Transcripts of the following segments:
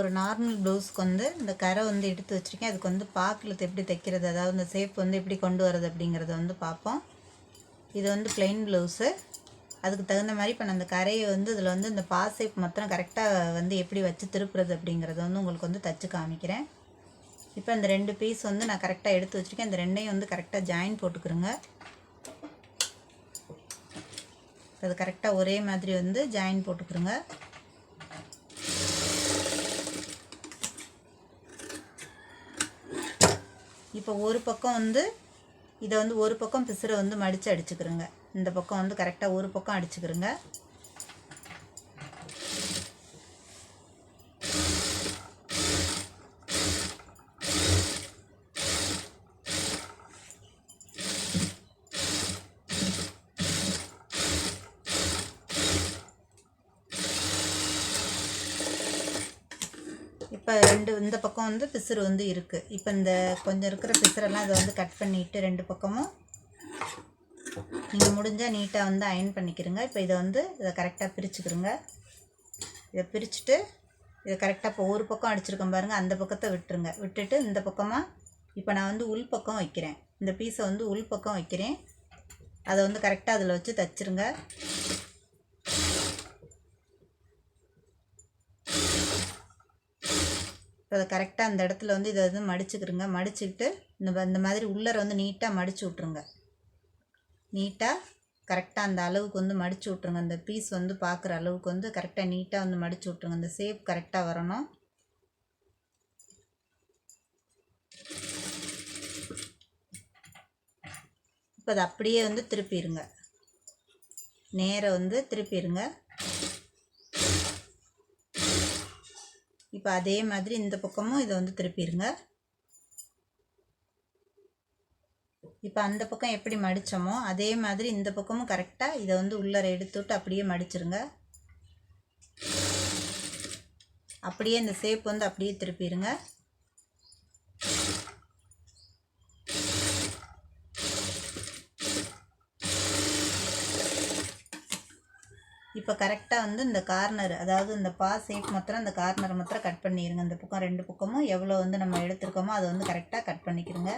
ஒரு நார்மல் ப்ளவுஸ்க்கு வந்து இந்த கரை வந்து எடுத்து வச்சுருக்கேன். அதுக்கு வந்து பாக்கிலத்தை எப்படி தைக்கிறது அதாவது இந்த ஷேப் வந்து எப்படி கொண்டு வரது அப்படிங்கிறத வந்து பார்ப்போம். இது வந்து பிளெயின் ப்ளவுஸு அதுக்கு தகுந்த மாதிரி இப்போ நான் அந்த கரையை வந்து இதில் வந்து இந்த பா சேப் மொத்தம் கரெக்டாக வந்து எப்படி வச்சு திருப்புறது அப்படிங்கிறத வந்து உங்களுக்கு வந்து தச்சு காமிக்கிறேன். இப்போ இந்த ரெண்டு பீஸ் வந்து நான் கரெக்டாக எடுத்து வச்சுருக்கேன். இந்த ரெண்டையும் வந்து கரெக்டாக ஜாயின் போட்டுக்கிறோங்க. அது கரெக்டாக ஒரே மாதிரி வந்து ஜாயின் போட்டுக்கிறோங்க. இப்போ ஒரு பக்கம் வந்து இதை வந்து ஒரு பக்கம் பிசுரை வந்து மடித்து அடிச்சுக்கிறோங்க. இந்த பக்கம் வந்து கரெக்டாக ஒரு பக்கம் அடிச்சுக்கிறோங்க. இப்போ ரெண்டு இந்த பக்கம் வந்து பிசுறு வந்து இருக்குது இப்போ இந்த கொஞ்சம் இருக்கிற பிசுறெல்லாம் இதை வந்து கட் பண்ணிவிட்டு ரெண்டு பக்கமும் நீங்கள் முடிஞ்சால் நீட்டாக வந்து அயன் பண்ணிக்கிறங்க இப்போ இதை வந்து இதை கரெக்டாக பிரிச்சுக்கிறங்க இதை பிரிச்சுட்டு இதை கரெக்டாக இப்போ ஒரு பக்கம் அடிச்சிருக்கேன் பாருங்கள் அந்த பக்கத்தை விட்டுருங்க. விட்டுட்டு இந்த பக்கமாக இப்போ நான் வந்து உள் பக்கம் வைக்கிறேன். இந்த பீஸை வந்து உள் பக்கம் வைக்கிறேன். அதை வந்து கரெக்டாக அதில் வச்சு தச்சிருங்க. இப்போ அதை கரெக்டாக அந்த இடத்துல வந்து இதை வந்து மடிச்சுக்கிறங்க மடிச்சுக்கிட்டு இந்த இந்த மாதிரி உள்ளர வந்து நீட்டாக மடித்து விட்ருங்க நீட்டாக கரெக்டாக அந்த அளவுக்கு வந்து மடித்து விட்ருங்க அந்த பீஸ் வந்து பார்க்குற அளவுக்கு வந்து கரெக்டாக நீட்டாக வந்து மடித்து விட்ருங்க அந்த ஷேப் கரெக்டாக வரணும். இப்போ அதை அப்படியே வந்து திருப்பிடுங்க நேராக வந்து திருப்பிடுங்க இப்போ அதே மாதிரி இந்த பக்கமும் இதை வந்து திருப்பிடுங்க இப்போ அந்த பக்கம் எப்படி மடித்தோமோ அதே மாதிரி இந்த பக்கமும் கரெக்டாக இதை வந்து உள்ளர எடுத்துவிட்டு அப்படியே மடிச்சிருங்க. அப்படியே இந்த ஷேப் வந்து அப்படியே திருப்பிடுங்க இப்போ கரெக்டாக வந்து இந்த கார்னர் அதாவது இந்த பா ஷேப் மாத்திரம் இந்த கார்னர் மாத்திரம் கட் பண்ணிடுங்க இந்த பக்கம் ரெண்டு பக்கமும் எவ்வளோ வந்து நம்ம எடுத்துருக்கோமோ அதை வந்து கரெக்டாக கட் பண்ணிக்கிறோங்க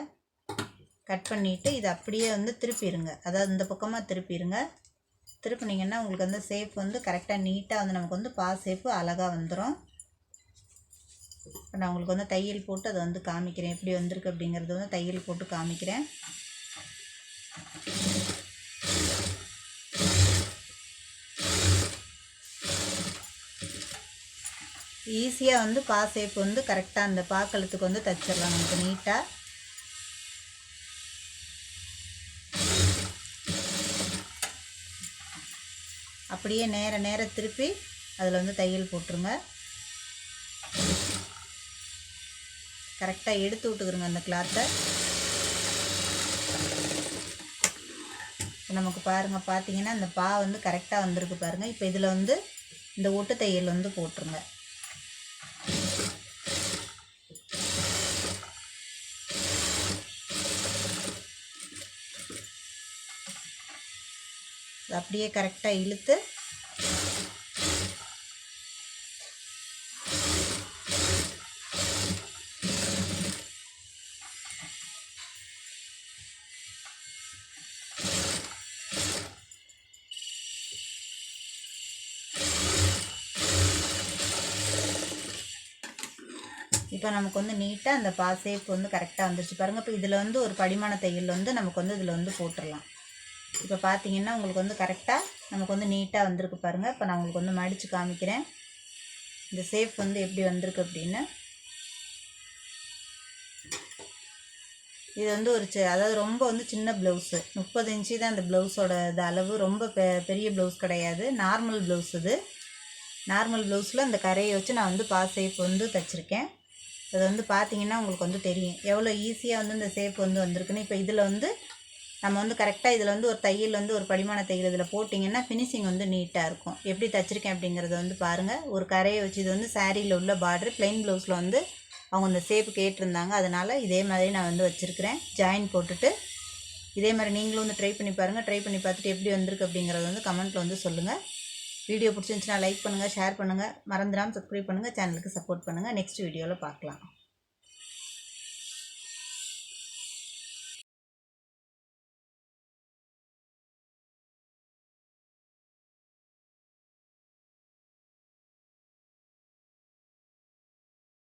கட் பண்ணிவிட்டு இதை அப்படியே வந்து திருப்பிடுங்க அதாவது இந்த பக்கமாக திருப்பிடுங்க திருப்பினீங்கன்னா உங்களுக்கு வந்து ஷேப் வந்து கரெக்டாக நீட்டாக வந்து நமக்கு வந்து பா ஷேப்பு அழகாக வந்துடும் இப்போ நான் உங்களுக்கு வந்து தையல் போட்டு அதை வந்து காமிக்கிறேன். எப்படி வந்திருக்கு அப்படிங்கிறது வந்து தையல் போட்டு காமிக்கிறேன். ஈஸியாக வந்து பா ஷேப் வந்து கரெக்டாக அந்த பாக்கழுத்துக்கு வந்து தச்சிடலாம். நமக்கு நீட்டாக அப்படியே நேர நேர திருப்பி அதில் வந்து தையல் போட்டுருங்க. கரெக்டாக எடுத்து விட்டுக்கிறோங்க அந்த கிளாத்தை நமக்கு பாருங்கள் பார்த்தீங்கன்னா அந்த பா வந்து கரெக்டாக வந்திருக்கு பாருங்கள் இப்போ இதில் வந்து இந்த ஒட்டு தையல் வந்து போட்டுருங்க. அப்படியே கரெக்டாக இழுத்து இப்போ நமக்கு வந்து நீட்டாக அந்த பா ஷேப் வந்து கரெக்டாக வந்துருச்சு. பாருங்கள் இப்போ இதில் வந்து ஒரு படிமான தையல் வந்து நமக்கு வந்து இதில் வந்து போட்டுடலாம் இப்போ பார்த்தீங்கன்னா உங்களுக்கு வந்து கரெக்டாக நமக்கு வந்து நீட்டாக வந்திருக்கு பாருங்கள் இப்போ நான் உங்களுக்கு வந்து மடித்து காமிக்கிறேன். இந்த சேஃப் வந்து எப்படி வந்திருக்கு அப்படின்னு. இது வந்து ஒரு அதாவது ரொம்ப வந்து சின்ன ப்ளவுஸு முப்பது இன்ச்சு தான் அந்த ப்ளவுஸோட இது அளவு. ரொம்ப பெ பெரிய ப்ளவுஸ் கிடையாது. நார்மல் ப்ளவுஸ் இது. நார்மல் ப்ளவுஸில் அந்த கரையை வச்சு நான் வந்து பா ஷேப் வந்து தைச்சிருக்கேன். அது வந்து பார்த்தீங்கன்னா உங்களுக்கு வந்து தெரியும். எவ்வளோ ஈஸியாக வந்து இந்த ஷேப் வந்து வந்திருக்குன்னு. இப்போ இதில் வந்து நம்ம வந்து கரெக்டாக இதில் வந்து ஒரு தையல் வந்து ஒரு படிமான தையல் இதில் போட்டிங்கன்னா ஃபினிஷிங் வந்து நீட்டாக இருக்கும். எப்படி தச்சிருக்கேன் அப்படிங்கிறத வந்து பாருங்கள் ஒரு கரையை வச்சு இது வந்து சாரியில் உள்ள பார்டர் plain ப்ளவுஸில் வந்து அவங்க இந்த ஷேப்பு கேட்டிருந்தாங்க அதனால் இதே மாதிரி நான் வந்து வச்சுருக்கிறேன். ஜாயின் போட்டுட்டு இதே மாதிரி நீங்களும் வந்து ட்ரை பண்ணி பாருங்கள் ட்ரை பண்ணி பார்த்துட்டு எப்படி வந்திருக்கு அப்படிங்கிறத வந்து கமெண்ட்டில் வந்து சொல்லுங்கள் வீடியோ பிடிச்சிருந்துச்சுன்னா லைக் பண்ணுங்கள் ஷேர் பண்ணுங்கள் மறந்துடாமல் சப்ஸ்கிரைப் பண்ணுங்கள் சேனலுக்கு சப்போர்ட் பண்ணுங்கள் நெக்ஸ்ட் வீடியோவில் பார்க்கலாம்.